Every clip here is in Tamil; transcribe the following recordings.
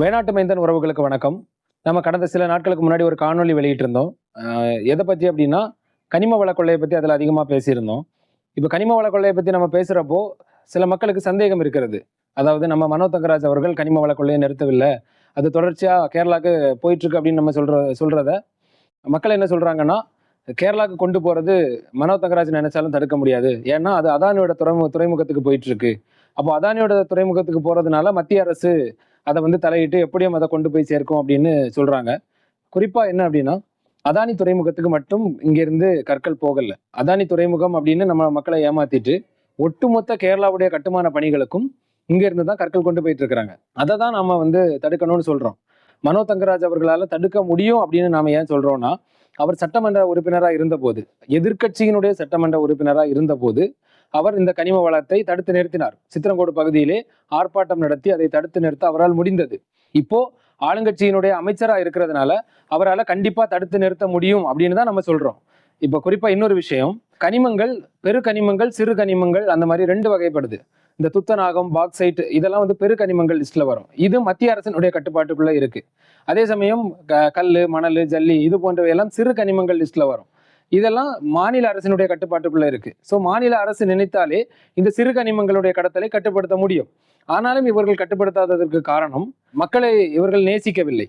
வேணாட்டு மைந்தன் உறவுகளுக்கு வணக்கம். நம்ம கடந்த சில நாட்களுக்கு முன்னாடி ஒரு காணொளி வெளியிட்டிருந்தோம். எதை பற்றி அப்படின்னா கனிம வள கொள்ளையை பற்றி அதில் அதிகமாக பேசியிருந்தோம். இப்போ கனிம வளக்கொள்ளையை பற்றி நம்ம பேசுகிறப்போ சில மக்களுக்கு சந்தேகம் இருக்கிறது. அதாவது நம்ம மனோ தங்கராஜ் அவர்கள் கனிம வளக்கொள்ளையை நிறுத்தவில்லை. அது தொடர்ச்சியாக கேரளாவுக்கு போயிட்டுருக்கு அப்படின்னு நம்ம சொல்கிற சொல்கிறத மக்கள் என்ன சொல்கிறாங்கன்னா கேரளாவுக்கு கொண்டு போகிறது மனோ தங்கராஜ் நினைச்சாலும் தடுக்க முடியாது. ஏன்னா அது அதானியோட துறைமுக துறைமுகத்துக்கு போயிட்டுருக்கு. அப்போ அதானியோட துறைமுகத்துக்கு போகிறதுனால மத்திய அரசு அதை வந்து தலையிட்டு எப்படியும் அதை கொண்டு போய் சேர்க்கும் அப்படின்னு சொல்றாங்க. குறிப்பா என்ன அப்படின்னா அதானி துறைமுகத்துக்கு மட்டும் இங்கிருந்து கற்கள் போகல. அதானி துறைமுகம் அப்படின்னு நம்ம மக்களை ஏமாத்திட்டு ஒட்டுமொத்த கேரளாவுடைய கட்டுமான பணிகளுக்கும் இங்கேருந்து தான் கற்கள் கொண்டு போயிட்டு இருக்கிறாங்க. அதை தான் நாம வந்து தடுக்கணும்னு சொல்றோம். மனோ தங்கராஜ் அவர்களால் தடுக்க முடியும் அப்படின்னு நாம ஏன் சொல்றோம்னா அவர் சட்டமன்ற உறுப்பினராக இருந்தபோது எதிர்க்கட்சியினுடைய சட்டமன்ற உறுப்பினராக இருந்தபோது அவர் இந்த கனிம வளத்தை தடுத்து நிறுத்தினார். சித்திரங்கோடு பகுதியிலே ஆர்ப்பாட்டம் நடத்தி அதை தடுத்து நிறுத்த அவரால் முடிந்தது. இப்போ ஆளுங்கட்சியினுடைய அமைச்சரா இருக்கிறதுனால அவரால் கண்டிப்பா தடுத்து நிறுத்த முடியும் அப்படின்னு தான் நம்ம சொல்றோம். இப்போ குறிப்பா இன்னொரு விஷயம் கனிமங்கள் பெரு கனிமங்கள் சிறு கனிமங்கள் அந்த மாதிரி ரெண்டு வகைப்படுது. இந்த துத்தநாகம் பாக்சைட் இதெல்லாம் வந்து பெரு கனிமங்கள் லிஸ்ட்ல வரும். இது மத்திய அரசினுடைய கட்டுப்பாட்டுக்குள்ள இருக்கு. அதே சமயம் க- மணல் ஜல்லி இது போன்றவை எல்லாம் சிறு கனிமங்கள் லிஸ்ட்ல வரும். இதெல்லாம் மாநில அரசினுடைய கட்டுப்பாட்டுக்குள்ள இருக்கு. ஸோ மாநில அரசு நினைத்தாலே இந்த சிறு கனிமங்களுடைய கடத்தலை கட்டுப்படுத்த முடியும். ஆனாலும் இவர்கள் கட்டுப்படுத்தாததற்கு காரணம் மக்களை இவர்கள் நேசிக்கவில்லை.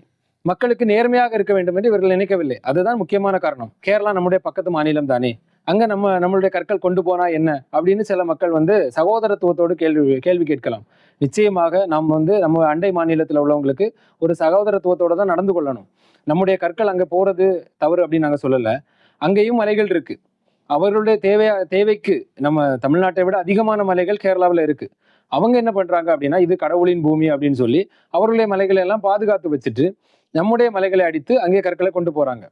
மக்களுக்கு நேர்மையாக இருக்க வேண்டும் என்று இவர்கள் நினைக்கவில்லை. அதுதான் முக்கியமான காரணம். கேரளா நம்முடைய பக்கத்து மாநிலம் தானே. அங்க நம்ம நம்மளுடைய கற்கள் கொண்டு போனா என்ன அப்படின்னு சில மக்கள் வந்து சகோதரத்துவத்தோடு கேள்வி கேள்வி கேட்கலாம். நிச்சயமாக நாம் வந்து நம்ம அண்டை மாநிலத்தில் உள்ளவங்களுக்கு ஒரு சகோதரத்துவத்தோடு தான் நடந்து கொள்ளணும். நம்முடைய கற்கள் அங்கே போறது தவறு அப்படின்னு நாங்கள் சொல்லலை. அங்கேயும் மலைகள் இருக்கு. அவர்களுடைய தேவையா தேவைக்கு நம்ம தமிழ்நாட்டை விட அதிகமான மலைகள் கேரளாவில் இருக்கு. அவங்க என்ன பண்றாங்க அப்படின்னா இது கடவுளின் பூமி அப்படின்னு சொல்லி அவர்களுடைய மலைகளை எல்லாம் பாதுகாத்து வச்சுட்டு நம்முடைய மலைகளை அடித்து அங்கே கற்களை கொண்டு போறாங்க.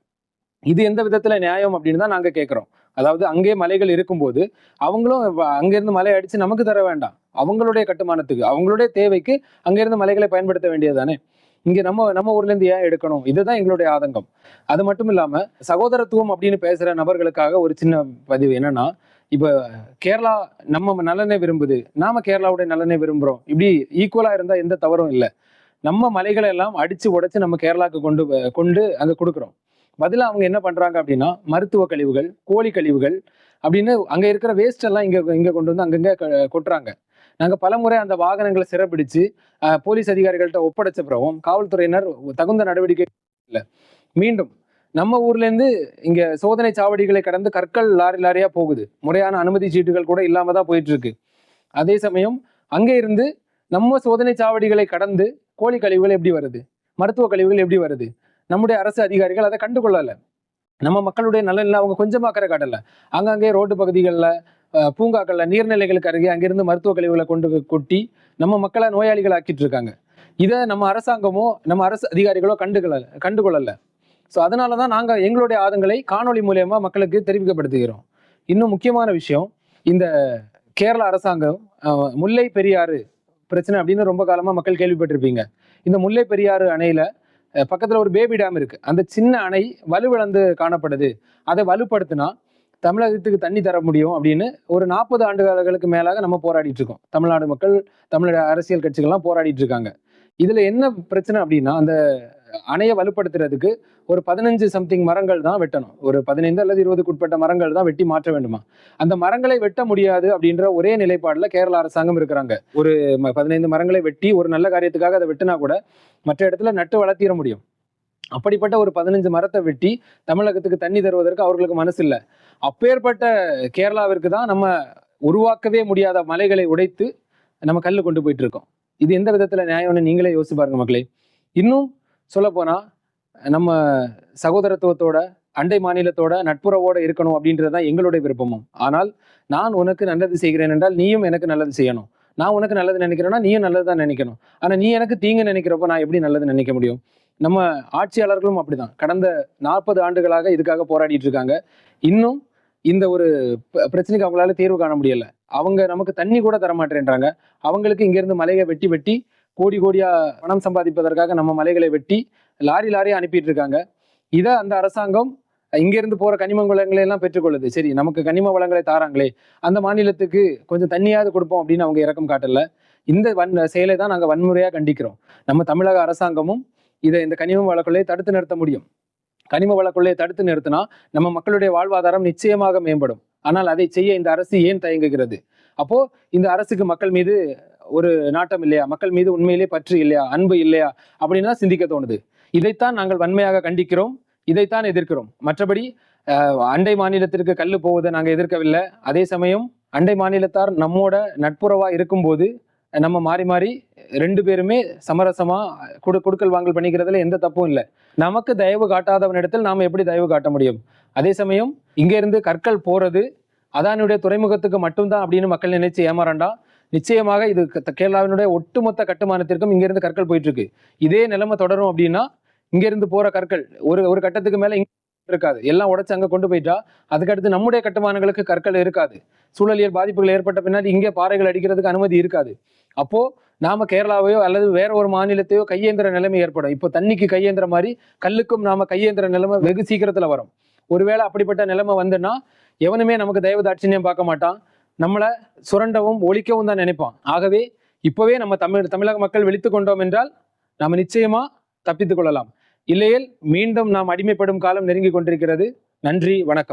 இது எந்த விதத்துல நியாயம் அப்படின்னு தான் நாங்க கேட்கிறோம் அதாவது அங்கே மலைகள் இருக்கும்போது அவங்களும் அங்கேருந்து அங்கிருந்து மலை அடிச்சு நமக்கு தர வேண்டாம். அவங்களுடைய கட்டுமானத்துக்கு அவங்களுடைய தேவைக்கு அங்கிருந்து மலைகளை பயன்படுத்த வேண்டியதுதானே? இங்கே நம்ம நம்ம ஊர்ல இருந்து ஏன் எடுக்கணும்? இதுதான் எங்களுடைய ஆதங்கம். அது மட்டும் இல்லாம சகோதரத்துவம் அப்படின்னு பேசுற நபர்களுக்காக ஒரு சின்ன பதிவு என்னன்னா இப்போ கேரளா நம்ம நலனை விரும்புது நாம கேரளாவுடைய நலனை விரும்புறோம். இப்படி ஈக்குவலா இருந்தால் எந்த தவறும் இல்லை. நம்ம மலைகளை எல்லாம் அடிச்சு உடைச்சு நம்ம கேரளாக்கு கொண்டு கொண்டு அங்கே கொடுக்குறோம். பதிலா அவங்க என்ன பண்றாங்க அப்படின்னா மருத்துவ கழிவுகள் கோழி கழிவுகள் அப்படின்னு அங்கே இருக்கிற வேஸ்ட் எல்லாம் இங்கே இங்கே கொண்டு வந்து அங்கங்கே க- கொட்டுறாங்க. நாங்கள் பலமுறை அந்த வாகனங்களை சிறப்பிடிச்சு போலீஸ் அதிகாரிகள்கிட்ட ஒப்படைச்ச பிறகும் காவல்துறையினர் தகுந்த நடவடிக்கை இல்லை. மீண்டும் நம்ம ஊர்லேருந்து இங்கே சோதனை சாவடிகளை கடந்து கற்கள் லாரி லாரியாக போகுது. முறையான அனுமதி சீட்டுகள் கூட இல்லாமல் தான் போயிட்டு இருக்கு அதே சமயம் அங்கே இருந்து நம்ம சோதனை சாவடிகளை கடந்து கோழி கழிவுகள் எப்படி வருது? மருத்துவ கழிவுகள் எப்படி வருது? நம்முடைய அரசு அதிகாரிகள் அதை கண்டுகொள்ளலை. நம்ம மக்களுடைய நலனில் அவங்க கொஞ்சமாக அக்கறை காட்டலை அங்கங்கே ரோட்டு பகுதிகளில் பூங்காக்களில் நீர்நிலைகளுக்கு அருகே அங்கிருந்து மருத்துவ கழிவுகளை கொண்டு கொட்டி நம்ம மக்களை நோயாளிகள் ஆக்கிட்டு இருக்காங்க. இதை நம்ம அரசாங்கமோ நம்ம அரசு அதிகாரிகளோ கண்டுகள கண்டுகொள்ளலை. ஸோ அதனால தான் நாங்கள் எங்களுடைய ஆதங்களை காணொளி மூலயமா மக்களுக்கு தெரிவிக்கப்படுத்துகிறோம். இன்னும் முக்கியமான விஷயம் இந்த கேரள அரசாங்கம் முல்லை பெரியாறு பிரச்சனை அப்படின்னு ரொம்ப காலமாக மக்கள் கேள்விப்பட்டிருப்பீங்க. இந்த முல்லை பெரியாறு அணையில் பக்கத்துல ஒரு பேபி டேம் இருக்கு. அந்த சின்ன அணை வலுவிழந்து காணப்படுது. அதை வலுப்படுத்தினா தமிழகத்துக்கு தண்ணி தர முடியும் அப்படின்னு ஒரு நாற்பது ஆண்டுகளுக்கு மேலாக நம்ம போராடிட்டு இருக்கோம். தமிழ்நாடு மக்கள் தமிழக அரசியல் கட்சிகள்லாம் போராடிட்டு இருக்காங்க. இதில் என்ன பிரச்சனை அப்படின்னா அந்த அணையை வலுப்படுத்துறதுக்கு ஒரு பதினஞ்சு சம்திங் மரங்கள் தான் வெட்டணும். ஒரு பதினைந்து அல்லது இருபதுக்கு உட்பட்ட மரங்கள் தான் வெட்டி மாற்ற வேண்டுமா? அந்த மரங்களை வெட்ட முடியாது அப்படின்ற ஒரே நிலைப்பாடுல கேரள அரசாங்கம் இருக்கிறாங்க. ஒரு ம- பதினைந்து மரங்களை வெட்டி ஒரு நல்ல காரியத்துக்காக அதை வெட்டினா கூட மற்ற இடத்துல நட்டு வளர்த்திட முடியும். அப்படிப்பட்ட ஒரு பதினஞ்சு மரத்தை வெட்டி தமிழகத்துக்கு தண்ணி தருவதற்கு அவர்களுக்கு மனசு இல்லை. அப்பேற்பட்ட கேரளாவிற்கு தான் நம்ம உருவாக்கவே முடியாத மலைகளை உடைத்து நம்ம கல்லு கொண்டு போயிட்டு இருக்கோம். இது எந்த விதத்துல நியாயம்னு நீங்களே யோசிச்சு பாருங்க மக்களே. இன்னும் சொல்லப்போனால் நம்ம சகோதரத்துவத்தோட அண்டை மாநிலத்தோட நட்புறவோடு இருக்கணும் அப்படின்றது தான் எங்களுடைய விருப்பமும். ஆனால் நான் உனக்கு நல்லது செய்கிறேன் என்றால் நீயும் எனக்கு நல்லது செய்யணும். நான் உனக்கு நல்லது நினைக்கிறேன்னா நீயும் நல்லது தான் நினைக்கணும். ஆனால் நீ எனக்கு தீங்கு நினைக்கிறப்போ நான் எப்படி நல்லது நினைக்க முடியும்? நம்ம ஆட்சியாளர்களும் அப்படிதான். கடந்த நாற்பது ஆண்டுகளாக இதுக்காக போராடிட்டு இருக்காங்க. இன்னும் இந்த ஒரு பிரச்சனைக்கு அவங்களால தீர்வு காண முடியல. அவங்க நமக்கு தண்ணி கூட தரமாட்டேன்றாங்க. அவங்களுக்கு இங்கேருந்து மலையை வெட்டி வெட்டி கோடி கோடியா பணம் சம்பாதிப்பதற்காக நம்ம மலைகளை வெட்டி லாரி லாரியாக அனுப்பிட்டு இருக்காங்க இதை அந்த அரசாங்கம் இங்கேருந்து போகிற கனிம வளங்களை எல்லாம் பெற்றுக்கொள்ளுது. சரி நமக்கு கனிம வளங்களை தாராங்களே. அந்த மாநிலத்துக்கு கொஞ்சம் தண்ணியாவது கொடுப்போம் அப்படின்னு அவங்க இறக்கம் காட்டல. இந்த வன் செயலை தான் நாங்கள் வன்முறையாக கண்டிக்கிறோம். நம்ம தமிழக அரசாங்கமும் இதை இந்த கனிம வள தடுத்து நிறுத்த முடியும். கனிம வளக்குள்ளே தடுத்து நிறுத்தினா நம்ம மக்களுடைய வாழ்வாதாரம் நிச்சயமாக மேம்படும். ஆனால் அதை செய்ய இந்த அரசு ஏன் தயங்குகிறது? அப்போ இந்த அரசுக்கு மக்கள் மீது ஒரு நாட்டம் இல்லையா? மக்கள் மீது உண்மையிலே பற்று இல்லையா? அன்பு இல்லையா? அப்படின்னு தான் சிந்திக்க தோணுது. இதைத்தான் நாங்கள் வன்மையாக கண்டிக்கிறோம். இதைத்தான் எதிர்க்கிறோம். மற்றபடி அண்டை மாநிலத்திற்கு கல் போவதை நாங்கள் எதிர்க்கவில்லை. அதே சமயம் அண்டை மாநிலத்தார் நம்மோட நட்புறவா இருக்கும்போது நம்ம மாறி மாறி ரெண்டு பேருமே சமரசமா கொடு கொடுக்கல் வாங்கல் பண்ணிக்கிறதுல எந்த தப்பும் இல்லை. நமக்கு தயவு காட்டாதவனிடத்தில் நாம் எப்படி தயவு காட்ட முடியும்? அதே சமயம் இங்கேருந்து கற்கள் போறது அதானுடைய துறைமுகத்துக்கு மட்டும்தான் அப்படின்னு மக்கள் நினைச்சு ஏமாறாண்டா? நிச்சயமாக இது கேரளாவினுடைய ஒட்டுமொத்த கட்டுமானத்திற்கும் இங்கிருந்து கற்கள் போயிட்டு இருக்கு இதே நிலைமை தொடரும் அப்படின்னா இங்கிருந்து போற கற்கள் ஒரு ஒரு கட்டத்துக்கு மேல இருக்காது. எல்லாம் உடச்சு அங்க கொண்டு போயிட்டா அதுக்கடுத்து நம்முடைய கட்டுமானங்களுக்கு கற்கள் இருக்காது. சூழலியல் பாதிப்புகள் ஏற்பட்ட பின்னாடி இங்கே பாறைகள் அடிக்கிறதுக்கு அனுமதி இருக்காது. அப்போ நாம கேரளாவையோ அல்லது வேற ஒரு மாநிலத்தையோ கையேந்திர நிலைமை ஏற்படும். இப்போ தண்ணிக்கு கையேந்திர மாதிரி கல்லுக்கும் நாம கையேந்திர நிலைமை வெகு சீக்கிரத்துல வரும். ஒருவேளை அப்படிப்பட்ட நிலைமை வந்துன்னா எவனுமே நமக்கு தயவு தாட்சியம் பார்க்க மாட்டான். நம்மளை சுரண்டவும் ஒழிக்கவும் தான் நினைப்பான் ஆகவே இப்பவே நம்ம தமிழ் தமிழக மக்கள் வெளித்து கொண்டோம் என்றால் நாம் நிச்சயமா தப்பித்துக் கொள்ளலாம். இல்லையேல் மீண்டும் நாம் அடிமைப்படும் காலம் நெருங்கி கொண்டிருக்கிறது. நன்றி வணக்கம்.